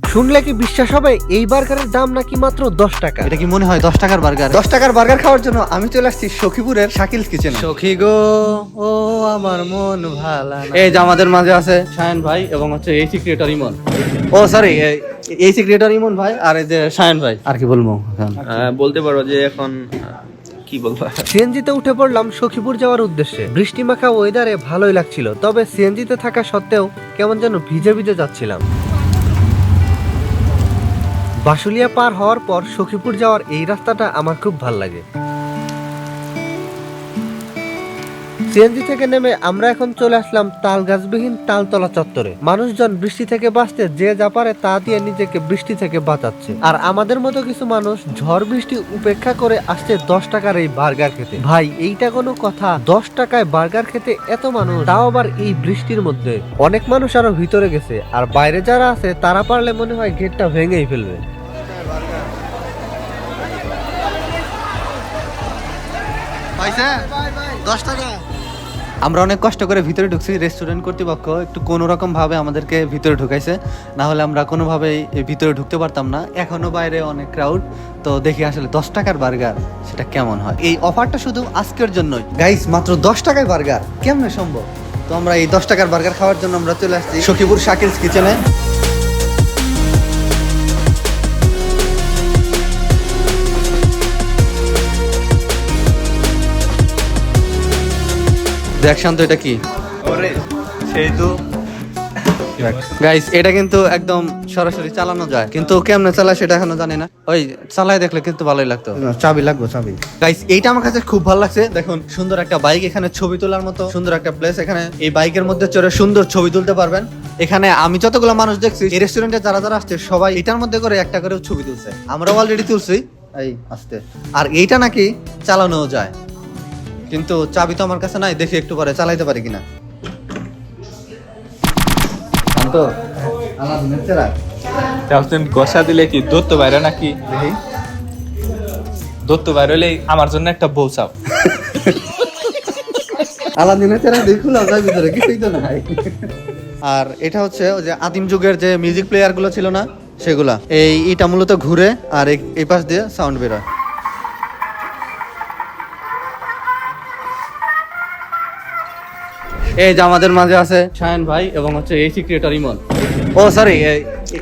শুনলে কি বিশ্বাস হবে? এই বার্গারের দাম নাকি মাত্র দশ টাকা? এটা কি মনে হয় দশ টাকার বার্গার? দশ টাকার বার্গার খাওয়ার জন্য আমি চলে আসছি সখীপুরের শাকিলস কিচেন সখী গো ও আমার মন ভালো এই যে আমাদের মাঝে আছে শায়ন ভাই এবং হচ্ছে এই ক্রিয়েটর ইমন। ও সরি এই ক্রিয়েটর ইমন ভাই আর এই যে শায়ন ভাই। আর কি বলব? এখন? বলতে পারো যে এখন কি বলব? সিএনজিতে উঠে পড়লাম সখীপুর যাওয়ার উদ্দেশ্যে। বৃষ্টি মাখা ওয়েদারে ভালোই লাগছিল তবে সিএনজিতে থাকা সত্ত্বেও কেমন যেন ভিজে ভিজে যাচ্ছিলাম। বাসুলিয়া পার হওয়ার পর সখীপুর যাওয়ার এই রাস্তাটা আমার খুব ভালো লাগে। সিএনজি থেকে নেমে আমরা এখন চলে আসলাম তাল গাছবিহীন তালতলা চত্বরে। মানুষজন বৃষ্টি থেকে বাঁচতে যে যা পারে তা দিয়ে নিজেকে বৃষ্টি থেকে বাঁচাচ্ছে। আর আমাদের মতো কিছু মানুষ ঝড় বৃষ্টি উপেক্ষা করে আসছে দশ টাকার এই বার্গার খেতে। ভাই, এইটা কোনো কথা। দশ টাকায় বার্গার খেতে এত মানুষ, তাও আবার এই বৃষ্টির মধ্যে। অনেক মানুষ আরও ভিতরে গেছে, আর বাইরে যারা আছে তারা পারলে মনে হয় গেটটা ভেঙেই ফেলবে। আমরা অনেক কষ্ট করে ভিতরে ঢুকছি রেস্টুরেন্ট কর্তৃপক্ষ একটু কোনো রকম ভাবে আমাদেরকে ভিতরে ঢুকাইছে। না হলে আমরা কোনোভাবেই ভিতরে ঢুকতে পারতাম না। এখনও বাইরে অনেক ক্রাউড তো দেখি আসলে দশ টাকার বার্গার সেটা কেমন হয়? এই অফারটা শুধু আজকের জন্যই। গাইস মাত্র দশ টাকায় বার্গার কেমনে সম্ভব? তো আমরা এই দশ টাকার বার্গার খাওয়ার জন্য আমরা চলে আসছি সখীপুর শাকিলস কিচেনে দেখ শান্ত এটা কি? সেই তো। গাইস এটা কিন্তু একদম সরাসরি চালানো যায়। কিন্তু কেমনে চালায় সেটা এখনও জানি না। ওই চালায় দেখলে কিন্তু ভালোই লাগতো। চাবি লাগবে চাবি। গাইস এইটা আমার কাছে খুব ভালো লাগছে। দেখুন সুন্দর একটা বাইক এখানে ছবি তোলার মতো সুন্দর একটা প্লেস এখানে। এই বাইকের মধ্যে চড়ে সুন্দর ছবি তুলতে পারবেন। এখানে আমি যতগুলো মানুষ দেখছি এই রেস্টুরেন্টে যারা যারা আসছে সবাই এটার মধ্যে করে একটা করে ছবি তুলছে। আমরাও অলরেডি তুলছি। এই আসতে। আর এইটা নাকি চালানোও যায়। কিন্তু চাবি তো আমার কাছে নাই দেখি একটু পরে চালাইতে পারি কিনা। শান্ত কষা দিলে কি দত্ত বাইরে নাকি? দেখি। দত্ত বাইরে হলে আমার জন্য একটা বউ চাপ আলাদিনের চেরাগ দেখুন আপনার ভিতরে কিছুই তো নাই। আর এটা হচ্ছে ওই যে আদিম যুগের যে মিউজিক প্লেয়ারগুলো ছিল না সেগুলা। এই এটা মূলত ঘুরে আর এই- এই পাশ দিয়ে সাউন্ড বেরোয়। এই যে আমাদের মাঝে আছে শায়ন ভাই এবং হচ্ছে এই ক্রিয়েটর ইমন। ও সরি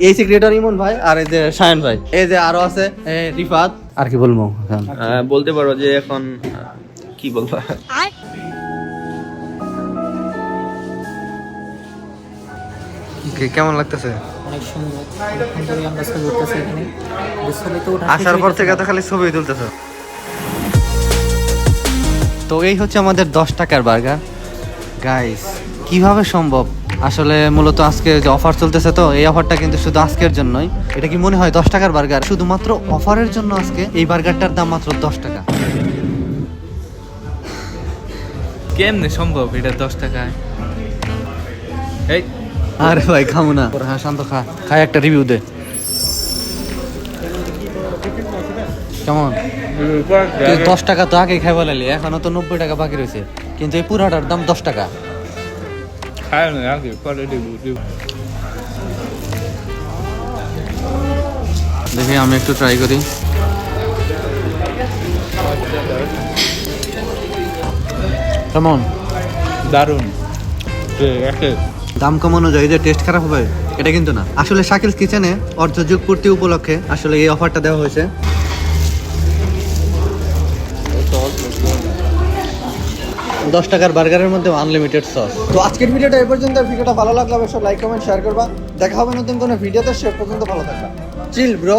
এই ক্রিয়েটর ইমন ভাই আর এই যে শায়ন ভাই। এই যে আরও আছে রিফাত। আর কি বলব? আহ, বলতে পারো যে এখন কি বলব? কেমন লাগতেছে? অনেক সুন্দর। আমরা ছবি উঠতেছি এখানে। ছবি তো আসার পর থেকে তো খালি ছবি তুলতেছ। তো এই হচ্ছে আমাদের দশ টাকার বার্গার। গাইস কীভাবে সম্ভব? আসলে মূলত আজকে যে অফার চলতেছে তো এই অফারটা কিন্তু শুধু আজকের জন্যই। এটা কি মনে হয় দশ টাকার বার্গার শুধুমাত্র অফারের জন্য আজকে এই বার্গারটার দাম মাত্র দশ টাকা। কেমনে সম্ভব এটা দশ টাকায়? এই। আরে ভাই খামু না। হ্যাঁ শান্ত খা। খাই একটা রিভিউ দে। কেমন? দশ টাকা তো আগে খাই বলালি এখনও তো নব্বই টাকা বাকি রয়েছে। কিন্তু এই পুরাটার দাম দশ টাকা। দিব দিব। দেখি আমি একটু ট্রাই করি। কেমন? দারুণ। দাম কম অনুযায়ী যে টেস্ট খারাপ হবে এটা কিন্তু না। আসলে শাকিলস কিচেনে অর্ধযুগ পূর্তি উপলক্ষে আসলে এই অফারটা দেওয়া হয়েছে। দশ টাকার বার্গারের মধ্যে আনলিমিটেড সস তো আজকের ভিডিওটা এ পর্যন্ত। ভিডিওটা ভালো লাগলে অবশ্যই লাইক কমেন্ট শেয়ার করবা। দেখা হবে নতুন কোনো ভিডিওতে। সে পর্যন্ত ভালো থাকবা। চিল ব্রো